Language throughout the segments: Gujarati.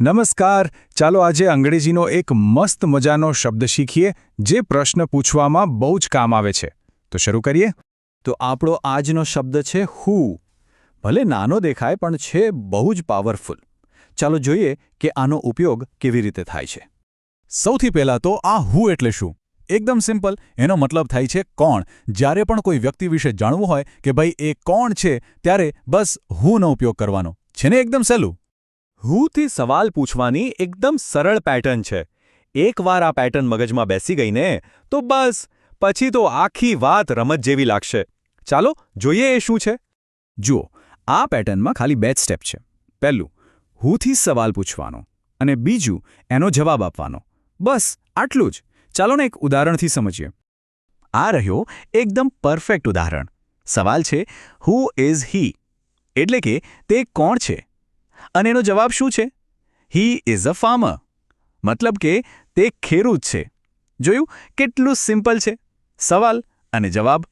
નમસ્કાર, ચાલો આજે અંગ્રેજીનો એક મસ્ત મજાનો શબ્દ શીખીએ, જે પ્રશ્ન પૂછવામાં બહુ જ કામ આવે છે. તો શરૂ કરીએ? તો આપણો આજનો શબ્દ છે હુ ભલે નાનો દેખાય, પણ છે બહુ જ પાવરફુલ ચાલો જોઈએ કે આનો ઉપયોગ કેવી રીતે થાય છે. સૌથી પહેલાં તો આ હુ એટલે શું? એકદમ સિમ્પલ એનો મતલબ થાય છે કોણ. જ્યારે પણ કોઈ વ્યક્તિ વિશે જાણવું હોય કે ભાઈ એ કોણ છે, ત્યારે બસ હુનો ઉપયોગ કરવાનો. છે ને એકદમ સહેલું? હુથી સવાલ પૂછવાની એકદમ સરળ પેટર્ન છે. એકવાર આ પેટર્ન મગજમાં બેસી ગઈને, તો બસ, પછી તો આખી વાત રમત જેવી લાગશે. ચાલો, જોઈએ એ શું છે. જુઓ, આ પેટર્નમાં ખાલી બે સ્ટેપ છે. પહેલું, હુંથી સવાલ પૂછવાનો અને બીજું, એનો જવાબ આપવાનો. બસ, આટલું જ. ચાલો ને એક ઉદાહરણથી સમજીએ. આ રહ્યો એકદમ પરફેક્ટ ઉદાહરણ. સવાલ છે હુ ઇઝ હી એટલે કે, તે કોણ છે? અને એનો જવાબ શું છે? હી ઇઝ અ ફાર્મર મતલબ કે તે ખેડૂત છે. જોયું? કેટલું સિમ્પલ છે. સવાલ અને જવાબ.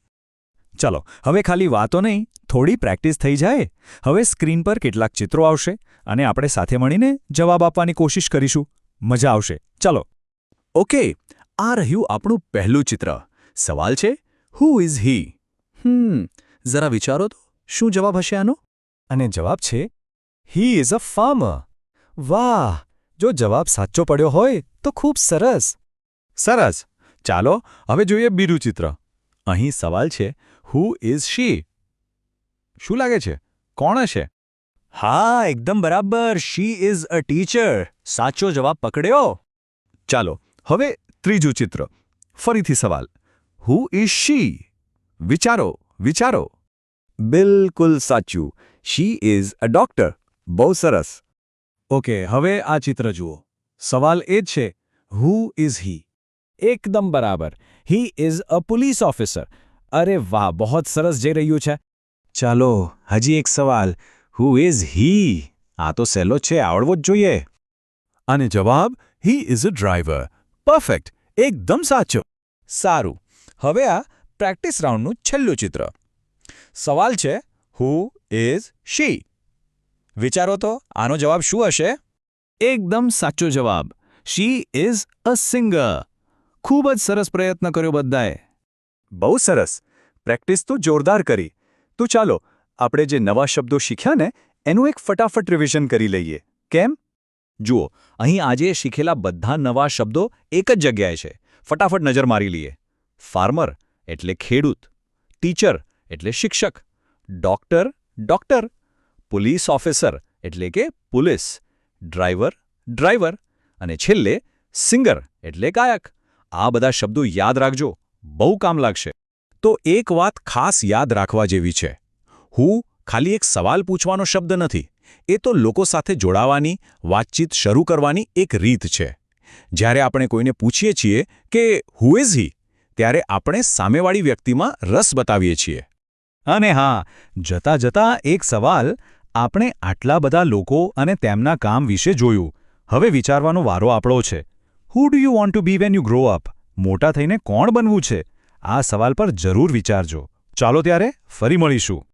ચલો, હવે ખાલી વાતો નહીં, થોડી પ્રેક્ટિસ થઈ જાય. હવે સ્ક્રીન પર કેટલાક ચિત્રો આવશે અને આપણે સાથે મળીને જવાબ આપવાની કોશિશ કરીશું. મજા આવશે. ચલો. ઓકે, આ રહ્યું આપણું પહેલું ચિત્ર. સવાલ છે હુ ઇઝ હી હમ, જરા વિચારો તો, શું જવાબ હશે આનો? અને જવાબ છે હી ઇઝ અ ફાર્મર વાહ, જો જવાબ સાચો પડ્યો હોય તો ખૂબ સરસ. સરસ. ચાલો, હવે જોઈએ બીજું ચિત્ર. અહીં સવાલ છે હુ ઇઝ શી શું લાગે છે? કોણ હશે? હા, એકદમ બરાબર. શી ઇઝ અ ટીચર સાચો જવાબ પકડ્યો. ચાલો, હવે ત્રીજું ચિત્ર. ફરીથી સવાલ. હુ ઇઝ શી વિચારો વિચારો. બિલકુલ સાચું. શી ઇઝ અ ડોક્ટર બહુ સરસ. ઓકે હવે આ ચિત્ર જુઓ. સવાલ એ જ છે હુ ઇઝ હી એકદમ બરાબર. He is a police officer અરે વાહ બહોત સરસ જઈ રહ્યું છે. ચાલો હજી એક સવાલ. હુ ઇઝ હી આ તો સહેલો છે આવડવો જ જોઈએ. અને જવાબ he is a driver perfect એકદમ સાચો. સારું. હવે આ પ્રેક્ટિસ રાઉન્ડનું છેલ્લું ચિત્ર. સવાલ છે હુ ઇઝ શી વિચારો તો આનો જવાબ શું હશે? એકદમ સાચો જવાબ. શી ઇઝ અ સિંગર ખૂબ જ સરસ પ્રયત્ન કર્યો બધાએ. બહુ સરસ. પ્રેક્ટિસ તો જોરદાર કરી. તો ચાલો આપણે જે નવા શબ્દો શીખ્યા ને એનું એક ફટાફટ રિવિઝન કરી લઈએ. કેમ? જુઓ અહીં આજે શીખેલા બધા નવા શબ્દો એક જ જગ્યાએ છે. ફટાફટ નજર મારી લઈએ. ફાર્મર એટલે ખેડૂત. ટીચર એટલે શિક્ષક. ડોક્ટર ડોક્ટર પોલીસ ઓફિસર, એટલે કે પોલીસ, ડ્રાઈવર ડ્રાઈવર અને છેલ્લે સિંગર, એટલે ગાયક. આ બધા શબ્દો યાદ રાખજો, બહુ કામ લાગશે. તો એક વાત ખાસ યાદ રાખવા જેવી છે. હું ખાલી એક સવાલ પૂછવાનો શબ્દ નથી. એ તો લોકો સાથે જોડાવાની, વાતચીત શરૂ કરવાની એક રીત છે. જ્યારે આપણે કોઈને પૂછીએ છીએ કે હુ ઇઝ હી ત્યારે આપણે સામેવાળી વ્યક્તિમાં રસ બતાવીએ છીએ. અને હા, જતા જતા એક સવાલ આપણે આટલા બધા લોકો અને તેમના કામ વિશે જોયું. હવે વિચારવાનો વારો આપણો છે. Who do you want to be when you grow up મોટા થઈને કોણ બનવું છે? આ સવાલ પર જરૂર વિચારજો. ચાલો ત્યારે ફરી મળીશું.